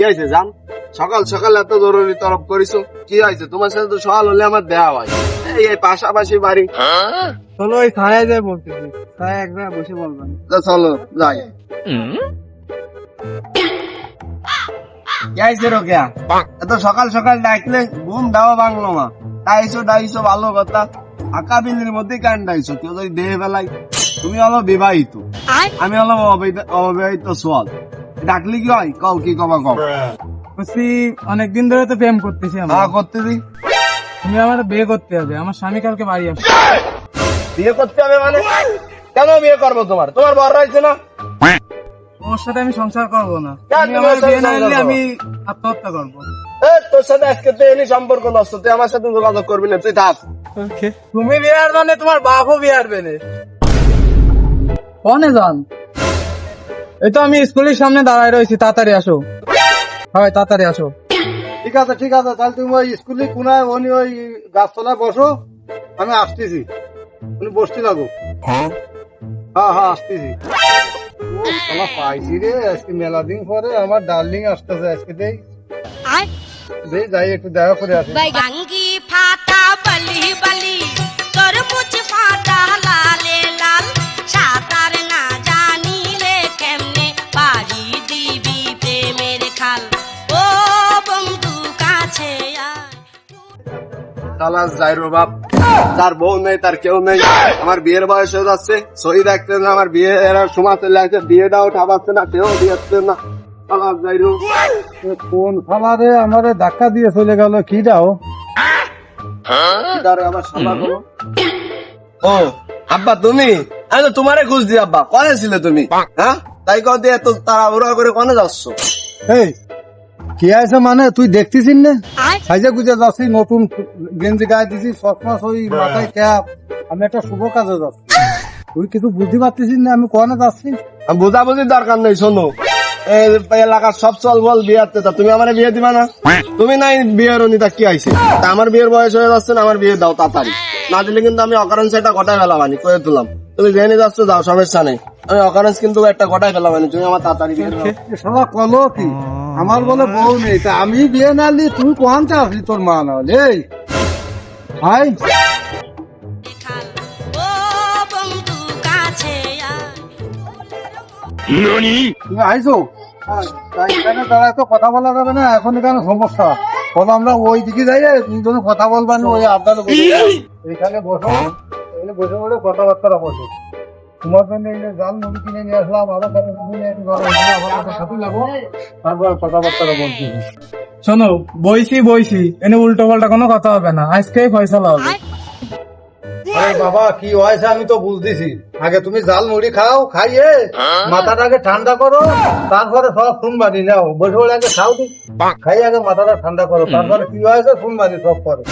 কি হয়েছে জান? সকাল সকাল এত জরুরি তরফ করিছো কি হয়েছে? তোমার সাথে তো সকাল হলে আমার দেয়া হয়। এই পাশাপাশি বাড়ি। চলো ওই ছায়া যায় বলতেছি ছায়া এক জায়গায় বসে বলবেন তা চলো যাই। কি হয়েছে রোকেয়া? এত সকাল সকাল ডাকলে ঘুম দাও বাংলো মা ডাইছো ডাইছো ভালো কথা। আঁকা বিলের মধ্যে কান ডাইছো? কেউ যদি দেহে ফেলাই তুমি হলো বিবাহিত। আমি হলো অবিবাহিত- অবিবাহিত সোয়াল। ডাকলি কি হয়? কও কি কবা কও। বলছি অনেকদিন ধরে তো প্রেম করতেছি আমরা। হ্যাঁ করতে দি তুমি আমার বিয়ে করতে হবে আমার স্বামী কালকে বাড়ি আসবে। বিয়ে করতে হবে মানে? কেন বিয়ে করব তোমার? তোমার বর রয়েছে না? ওর সাথে আমি সংসার করব না। তুমি আমার বিয়ে না হলে আমি আত্মহত্যা করব। তোর সাথে আজকে তো এলি সম্পর্ক নষ্ট তুই আমার সাথে যোগাযোগ করবি না তুই থাক। তুমি বিয়ে আসবে না তোমার বাপও বিয়ে আসবে না কনে যান এই তো আমি স্কুলের সামনে দাঁড়ায় রয়েছি তাড়াতাড়ি আসো। হয় তাড়াতাড়ি আসো। ঠিক আছে ঠিক আছে তাহলে তুমি ওই স্কুলে কোনায় উনি ওই গাছতলায় বসো আমি আসতেছি। উনি বসতে লাগো। হ্যাঁ? হ্যাঁ আসতেছি। ও, শালা পাইছি রে আজকে মেলা দিন পরে আমার ডার্লিং আসতেছে আজকে দেই। দেই যাই একটু দেখা করে আসি। ফাটা বলি বলি তরমুজ ফাটা লালে তালা যাই রো বাপ। তার বউ নেই তার কেউ নেই। আমার বিয়ের বয়স হয়ে যাচ্ছে। সহি রাখতে না আমার বিয়ে এরা সময় চলে আসছে। বিয়েটাও ঠাপাচ্ছে না কেউ দিচ্ছে না। তালা যাই রো এ কোন ফালারে আমারে ধাক্কা দিয়ে চলে গেল? কি দাও? আবার করো ও আব্বা তুমি? আমি তো তোমারে খুঁজ দি আব্বা। কনে ছিলে তুমি? হ্যাঁ? তাই দিয়ে এত তাড়াহুড়া করে কনে যাচ্ছ? এই কি আছে মানে? তুই দেখতেছিস না? সাইজে গুজে যাচ্ছি নতুন গেঞ্জি গায়ে দিছি চশমা সই মাথায় ক্যাপ। আমি একটা শুভ কাজে যাচ্ছি। তুই কিছু বুঝতে পারতেছিস না? আমি কনে যাচ্ছি? আমি বোঝাবুঝির দরকার নেই শোনো। এলাকার সব চল বল বিয়াতে তা তুমি আমার বিয়ে দিবা না? তুমি নাই বিয়ের অনিতা কি আইছে? তা আমার বিয়ের বয়স হয়ে যাচ্ছে না আমার বিয়ে দাও তাড়াতাড়ি। না দিলে কিন্তু আমি অকারেন্স একটা ঘটায় ফেলাম আনি করে তুলাম তুমি জেনে যাচ্ছ যাও সমস্যা নেই। আমি অকারেন্স কিন্তু একটা ঘটায় ফেলাম আনি তুমি আমার তাড়াতাড়ি বিয়ে দাও। কলো কি? আমার বলে বউ নেই তা আমি বিয়ে না নি তুই কোহানতে আসলি তোর মা না হলে? আয় তুমি আইছো? হ্যাঁ, এখানে দাঁড়ায় তো কথা বলা যাবে না এখন এখানে সমস্যা। বলো আমরা ওই দিকে যাই দুজনে কথা বলবা না ওই এখানে বসো এখানে বসে বলে কথাবার্তা বসো। তোমার জন্য জাল মুড়ি কিনে নিয়ে আসলাম আরও কিছু নিয়ে একটু তারপর কথাবার্তা বলছি। শোনো বইছি বইছি এনে উল্টো পাল্টা কোনো কথা হবে না। আজকেই ফয়সালা হবে। আরে। বাবা কি হয়েছে? আমি তো বুঝতেছি আগে তুমি জাল মুড়ি খাও খাইয়ে মাথাটাকে ঠান্ডা করো তারপরে সব শুনবানি নাও। বসে বলে আগে খাও দি। খাই আগে মাথাটা ঠান্ডা করো। তারপরে কি হয়েছে? শুনবানি সব পরে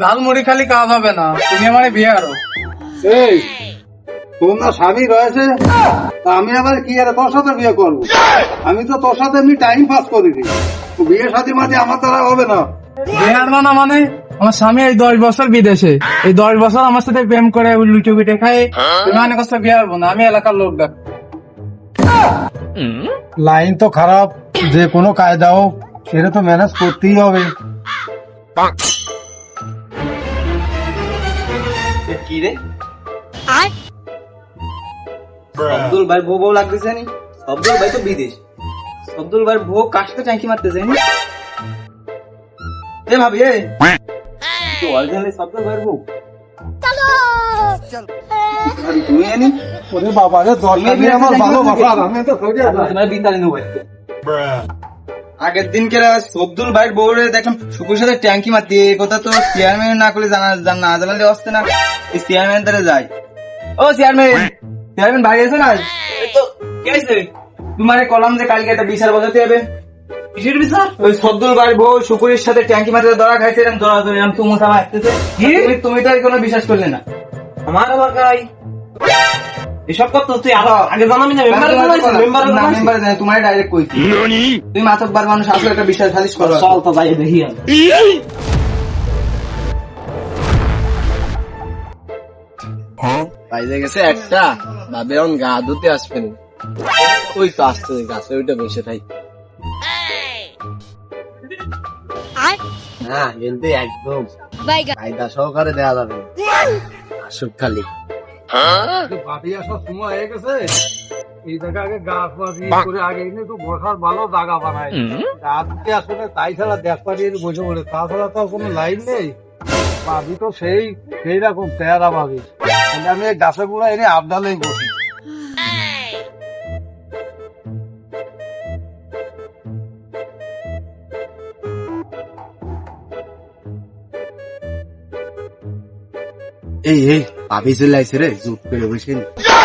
জাল মুড়ি খালি কাজ হবে না। তুমি আমার বিয়ে আরও এই তোমার স্বামী রয়েছে? আমি আবার কি আর তোর সাথে বিয়ে করব? আমি তো তোর সাথে আমি টাইম পাস করিনি। বিয়ে সাথে মাঝে আমার দ্বারা হবে না। বিয়ে না মানে আমার স্বামী এই দশ বছর বিদেশে। এই দশ বছর আমার সাথে প্রেম করে লুটে পিটে খাই মানে কষ্ট বিয়ে আরবো না আমি এলাকার লোক ডাক। লাইন তো খারাপ যে কোনো কায়দা হোক সেটা তো ম্যানেজ করতেই হবে। কি রে? আব্দুল ভাই বউ বউ লাগতেছে নি আব্দুল ভাই তো বিদেশ। আব্দুল ভাই বউ কার সাথে ট্যাঙ্কি মারতেছে নি এ ভাবি এ। তো অরিজিনালি আব্দুল ভাইয়ের বউ ভাবি তুমি আনি ওরে বাবা রে দরকার নেই আমার ভালোবাসা আমি তো সোজা তোমার নেব। একটু আগের দিন কে সবদুল ভাইয়ের বউরে দেখলাম শুকুর সাথে ট্যাঙ্কি মারতে এই কথা তো চেয়ারম্যান না করলে জানা জান না জানালে আসতে না। এই চেয়ারম্যান তারা যায়। ও চেয়ারম্যান চেয়ারম্যান ভাই আছে না তো কে আছে তোমার কলাম যে কালকে একটা বিচার বসাতে হবে। কিসের বিচার? ওই বউ শুকুরের সাথে ট্যাঙ্কি ধরা খাইছে এরকম ধরা ধরে এরকম তুমো থামা আসতেছে। তুমি তুমি তো আর কোনো বিশ্বাস করলে না। আমার আবার গাই এসব কত তুই আগে জানাবি না মেম্বার না মেম্বার না তোমার ডাইরেক্ট কইছি। তুমি মাতব্বার মানুষ আসলে একটা বিশ্বাস সালিশ করো। চল তো যাই দেখি বাইরে গেছে একটা ভাবে এখন গা ধুতে আসবেন। ওই তো আসতে গাছে ওইটা বসে থাই। হ্যাঁ কিন্তু একদম কায়দা সহকারে দেওয়া যাবে। আসুক খালি। বাড়ি আসার সময় হয়ে গেছে। এই জায়গা আগে গাছ ইয়ে করে আগে এনে তো বসার ভালো জায়গা বানায়। আসলে তাই ছাড়া দেখ বসে পড়ে। তাছাড়া তো কোনো লাইন নেই। ভাবি তো সেই সেই রকম পেয়ারা ভাবি তাহলে আমি এই গাছেরগুলো এনে আবদালেই বসি এই এই ভাবি চলে আইছে রে জুট করে বসে।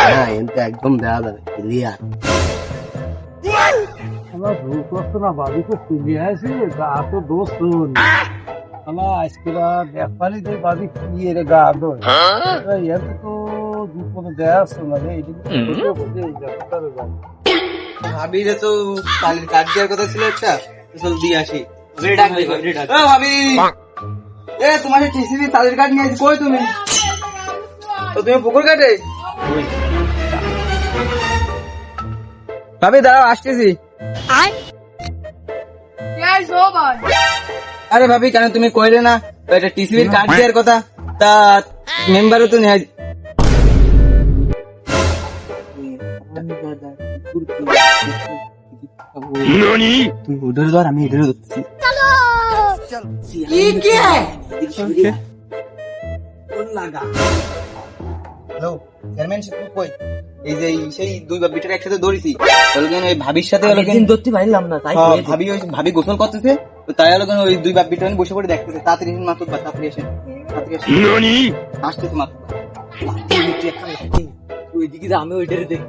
হ্যাঁ এনতে একদম দেওয়া যাবে ক্লিয়ার আমার ভুল করতো না ভাবি তো তুলি আছে গা তো দোষ আজকেরা কি এর গা এত তো দুপুর দেয়া না রে। ভাবি রে তো কালের কাঠ দেওয়ার কথা ছিল একটা তো চল দিয়ে আসি। ভাবি। এ তোমার টিসিবি তালের কাঠ নিয়ে কই তুমি? তো তুমি পুকুর কাটে ভাবি দাঁড়াও আসতেছি। আয়। আরে ভাবি কেন তুমি কইলে না? এটা টিসিবির কার্ড দেওয়ার কথা। তা মেম্বারও তো নেয়। ধর আমি এধারে ধরছি। হ্যালো চেয়ারম্যান কই? এই যে সেই দুই বাপিটাকে একসাথে ধরেছি। তাহলে কেন ওই ভাবির সাথে হলো কেন ধরতে পারলাম না তাই ভাবি ওই ভাবি গোসল করতেছে তো তাই হলো কেন ওই দুই বাপিটা বসে পড়ে দেখতেছে। তাড়াতাড়ি এসে মাতুর বা তাড়াতাড়ি এসে। তাড়াতাড়ি আসতেছে মাতুর ওইদিকে আমি ওইটারে দেখ।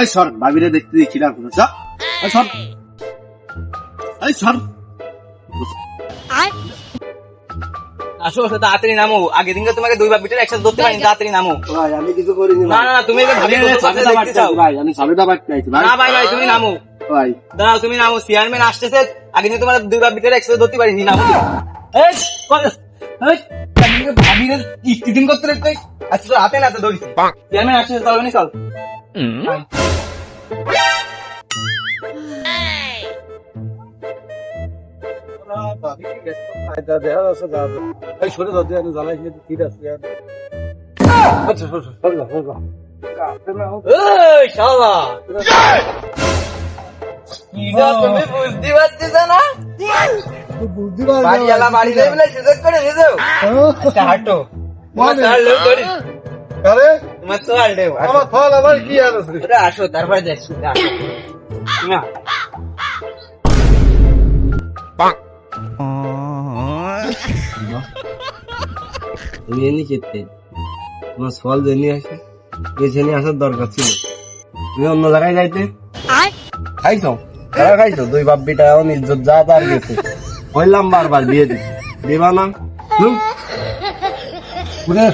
এই সর ভাবিরে দেখতে দেখি না কোনো এই সর। এই সর আয়। আসো আসো তাড়াতাড়ি নামো। আগে দিনকে তোমাকে দুই বাপিটার একসাথে ধরতে পারিনি তাড়াতাড়ি নামো। ভাই আমি কিছু করিনি না না না, তুমি এই যে ভাবি দেখতে চাও। ভাই আমি সাবেদা বাড়তে আইছি ভাই। না ভাই ভাই তুমি নামো। ভাই। দাঁড়াও তুমি নামো। চেয়ারম্যান আসতেছে আগে দিন তোমার দুই বাপিটার একসাথে ধরতে পারিনি নামো। এই, আমি ভাবিরে ইস্তিদিন করতে রেখে আচ্ছা তো হাতে না তো ধরিস চেয়ারম্যান আসতেছে চলবে নি চল। ফায়দা দেওয়া আছে গা দো। এই সরে ধরতে আমি জ্বালাই কিন্তু ঠিক আছে। আচ্ছা সর সর, সর যা, সর যা। গাছে না হোক। এই শালা তুমি বুঝতে পারছিস না পারবি না। বাড়ি যাই বলে সুযোগ করে দিয়ে হ্যাঁ? আচ্ছা হাঁটো দেব আমার কি আসো তারপরে আসো না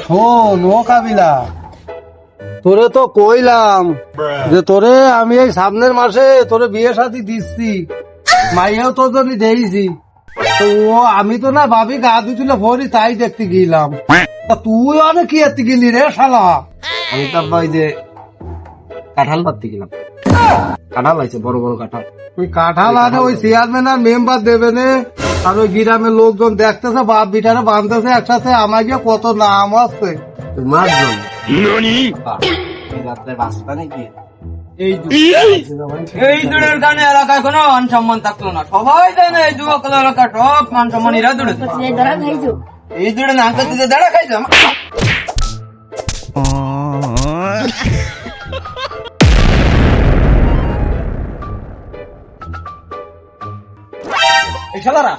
শোন তোরে তো কইলাম যে তোরে আমি এই সামনের মাসে তোরে বিয়ে শাদি দিচ্ছি মাইয়াও তোর জন্য দিয়েছি তো আমি তো না ভাবি গা দিছিল ভরি তাই দেখতে গেলাম। তুই অনেক কি এতে গেলি রে শালা? আমি তো ওই যে কাঁঠাল পাততে গেলাম। কাঁঠাল আছে বড় বড় কাঁঠাল। ওই কাঁঠাল আনে ওই চেয়ারম্যান আর মেম্বার দেবে নে। আর ওই গ্রামের লোকজন দেখতেছে বাপ বিটারে বাঁধতেছে একসাথে আমাকে কত নাম আছে। তোমার জন্য রাত্রে নাকি? এই দূরের কারণে এলাকায় কোনো মান সম্মান থাকল না সবাই জানে এই যুবক এলাকা সব মান সম্মান এরা দূরে এই দূরে না করতে যে দাঁড়া খাইছো এই শালারা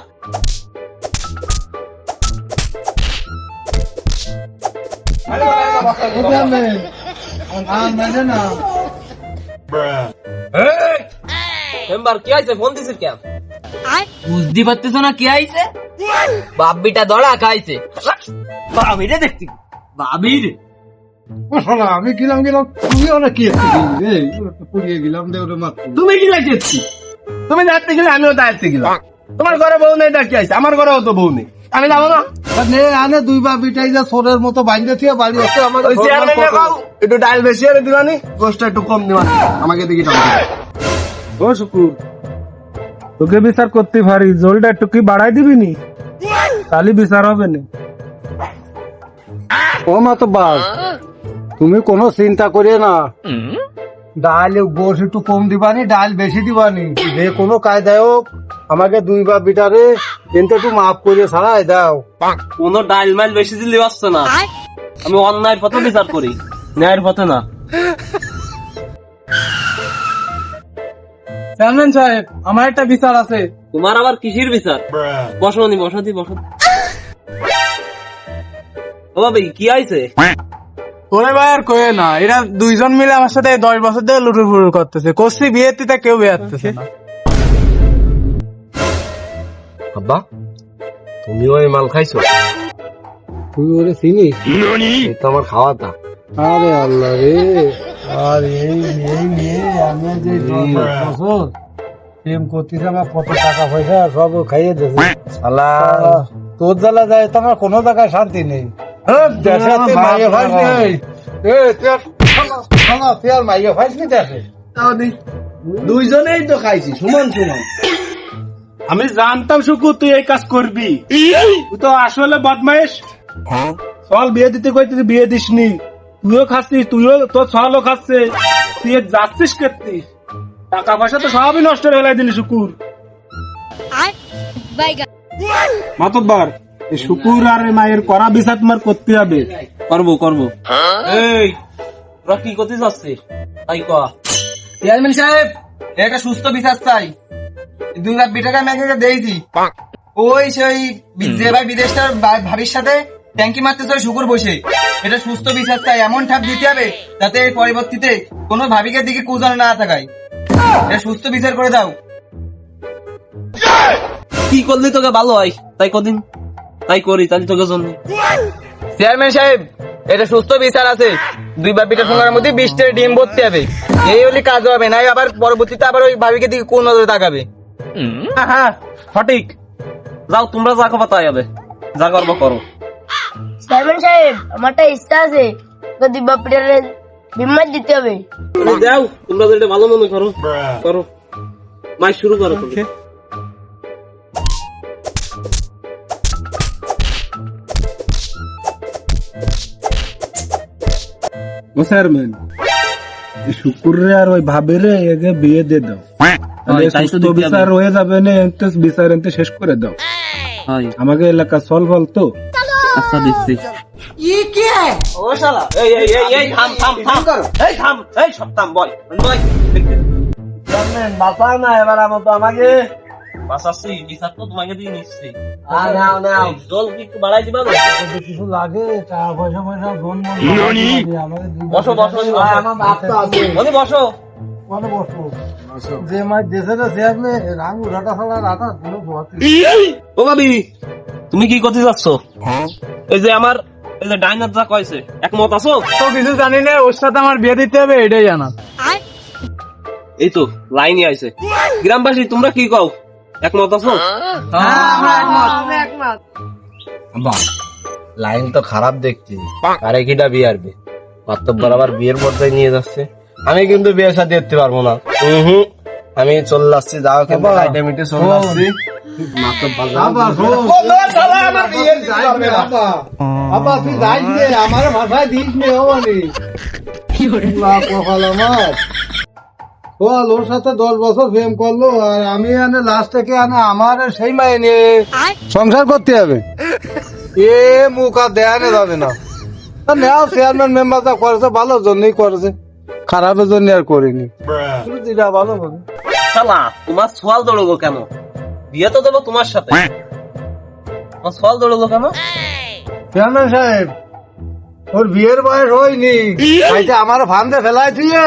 না মেম্বার কি আইছে ফোন দিছিস কেন? বুঝতে পারতেছ না কি আইছে বাবিটা দড়া খাইছে। বাবিরে দেখছি। বাবির। ও আমি গেলাম গেলাম। তুমি অনেক কি পুড়িয়ে গেলাম দে ওরে মাত্র তুমি কি লাগেছি তুমি দাঁড়তে গেলে আমিও দাঁড়তে গেলাম। তোমার ঘরে বউ নেই দাঁড়িয়ে আছে আমার ঘরেও তো বউ নেই। আমি যাব না। নে আনে দুই বা বিটাই যা সোরের মতো বাইন্দে থেকে বাড়ি আসতে আমাকে ওই চেয়ারম্যান খাও। একটু ডাল বেশি আরে দিবানি গোষ্ঠটা একটু কম দিবানি। আমাকে দিকে টাকা ও শুকুর তোকে বিচার করতে পারি জলটা একটু কি বাড়াই দিবি নি? তাহলে বিচার হবে না। ও মাতো বাস তুমি কোনো চিন্তা করিয়ে না। ডাল গোস একটু কম দিবানি ডাল বেশি দিবানি। যে কোনো কায়দায় হোক আমাকে দুই বা বিটারে কিন্তু একটু মাফ করে ছাড়াই দাও। কোনো ডাইল মাইল বেশি দিলে আসছে না। আমি অন্যায়ের পথে বিচার করি ন্যায়ের পথে না। চেয়ারম্যান সাহেব আমার একটা বিচার আছে। তোমার আবার কিসির বিচার? বসো নি বসো দি ও ভাবি কি আইছে ওরে ভাই আর কয়ে না এরা দুইজন মিলে আমার সাথে দশ বছর ধরে লুটুর ফুটুর করতেছে। করছি বিয়েতে তা কেউ বিয়ে না। আব্বা তুমি ওই মাল খাইছো? তুই ওরে চিনিস এই তো আমার খাওয়াতা আরে আল্লাহ রে। আর এই এই নিয়ে আমি যে বছর প্রেম করতেছি আমার কত টাকা পয়সা সব খাইয়ে শালা। তোর জ্বালা যায় তো আমার কোনো জায়গায় শান্তি নেই। দেশে মাইয়ে ভাই নেই এ তুই আর- শালা, শালা, তুই আর মাইয়ে ভাইস নি দেশে দুইজনেই তো খাইছি সমান সমান। আমি জানতাম শুকুর তুই এই কাজ করবি। তুই তো আসলে বদমাইশ। চল বিয়ে দিতে কই তুই বিয়ে দিসনি। তুইও খাচ্ছিস তুইও তোর ছয়ালো খাচ্ছে তুই যাচ্ছিস কেতিস টাকা পয়সা তো সবই নষ্ট হয়ে গেলাই দিলি শুকুর। মাতব্বার এই শুকুর আর মায়ের করা বিচার তোমার করতে হবে। করব করব। এই তোরা কি করতে যাচ্ছিস? তাই কয়া চেয়ারম্যান সাহেব এটা সুস্থ বিচার চাই। দুই লাখ বিটাকা আমি একে দিয়েছি। ওই সেই যে ভাই বিদেশটার ভাবির সাথে ট্যাঙ্কি মারতে চলে শুকুর বসে। এটা সুস্থ বিচার চাই এমন ঠাপ দিতে হবে যাতে এর পরবর্তীতে কোনো ভাবিকের দিকে কুজন না থাকায়। এটা সুস্থ বিচার করে দাও। কি করলে তোকে ভালো হয়? তাই কদিন? তাই করি তাহলে তোকে জন্য। চেয়ারম্যান সাহেব এটা সুস্থ বিচার আছে। দুই বা বিটা সোনার মধ্যে বিশটা ডিম ভরতে হবে। এই হলে কাজ হবে নাই আবার পরবর্তীতে আবার ওই ভাবিকে দিকে কোন নজরে তাকাবে? হ্যাঁ হ্যাঁ সঠিক। যাও তোমরা যা খাবা তাই হবে। যা করব করো। চেয়ারম্যান সাহেব আমার একটা ইচ্ছা আছে। তো দিব্যা পিটারে বিমার দিতে হবে। যাও তোমরা যেটা ভালো মনে করো করো। মাই শুরু করো ও চেয়ারম্যান শুকুর আর ওই ভাবে রে একে বিয়ে দিয়ে দাও। দিতে হবে। বিচার হয়ে যাবে না এনতে বিচার এনতে শেষ করে দাও। আমাকে এলাকা সল ফল তো। আচ্ছা দিচ্ছি। ও শালা এই এই এই এই থাম থাম থাম। এই থাম এই সব থাম বল। বল চেয়ারম্যান না এবার আমার তো আমাকে। বাসাচ্ছি বিচার তো তোমাকে দিয়ে নিচ্ছি। নাও নাও। জল একটু বাড়াই দিবা না? কিছু লাগে টাকা পয়সা পয়সা দুই বসো বসো বসো। আমার বাপ তো আছে। বলি বসো। মানে বসবো যে মাছ দেশে না সে আপনি রাং উড়াটা ফেলা রাতা কোনো ও ভাবি তুমি কি করতে যাচ্ছ? এই যে আমার এই যে ডাইনার যা কয়েছে একমত আছো? তো কিছু জানি না ওর সাথে আমার বিয়ে দিতে হবে এটাই জানা এই তো লাইনই আইছে। গ্রামবাসী তোমরা কি কও? একমত আছো? বাহ লাইন তো খারাপ দেখছি। আরে কিটা বিয়ে আরবে? মাত্তব্বর আবার বিয়ের পর্যায়ে নিয়ে যাচ্ছে। আমি কিন্তু বিয়ের সাথে যেতে পারব না। হুম আমি চলে যাচ্ছি যাও কিন্তু সাইডে মিটে চলে যাচ্ছি আমার ভাষায় দিস নে হবানি কপাল আমার। বল ওর সাথে দশ বছর প্রেম করল আর আমি এনে লাস্ট থেকে আনে আমার সেই মায়ে নিয়ে সংসার করতে হবে? এ মুখ আর যাবে না। নেও চেয়ারম্যান মেম্বার যা করেছে ভালো জন্যই করেছে। খারাপের জন্য আর করিনি। যেটা ভালো বলো শালা তোমার সোয়াল দৌড়বো কেন? বিয়ে তো দেবো তোমার সাথে। তোমার সোয়াল দৌড়বো কেন? চেয়ারম্যান সাহেব ওর বিয়ের বয়স হয়নি। আমার ফান্দে ফেলাই দিয়ে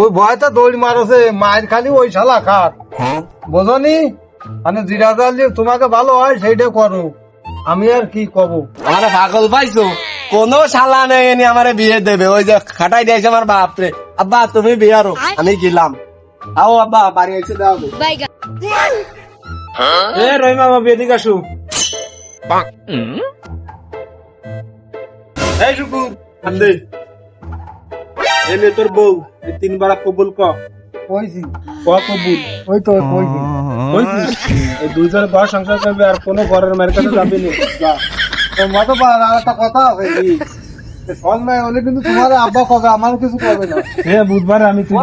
ওই ভয়টা দৌড়ি মারছে মায়ের খালি ওই শালা খাট। বোঝনি? মানে জিরা দিয়ে তোমাকে ভালো হয় সেইটা করো। আমি আর কি কব আমার পাগল পাইছো? কোন শালা নেই এনে আমারে বিয়ে দেবে। ওই যে খাটাই দিয়েছে আমার বাপ রে আব্বা তুমি বিয়ারো আমি গেলাম। আও আব্বা বাড়ি এসে দাও। এ রহিমা বাবা এদিকে আসু। এই শুকুর এনে তোর বউ এই তিনবার কবুল ক। কইছি। ক কবুল? ওই তো কইছি। হয়েছি এই দুইজন বড় সংসার করবে আর কোনো ঘরের মায়ের কাছে যাবি না। যা। তো মতো আর একটা কথা আছে নাই হলে কিন্তু তোমার আব্বা কবে আমার কিছু করবে না। হ্যাঁ বুধবার আমি তুই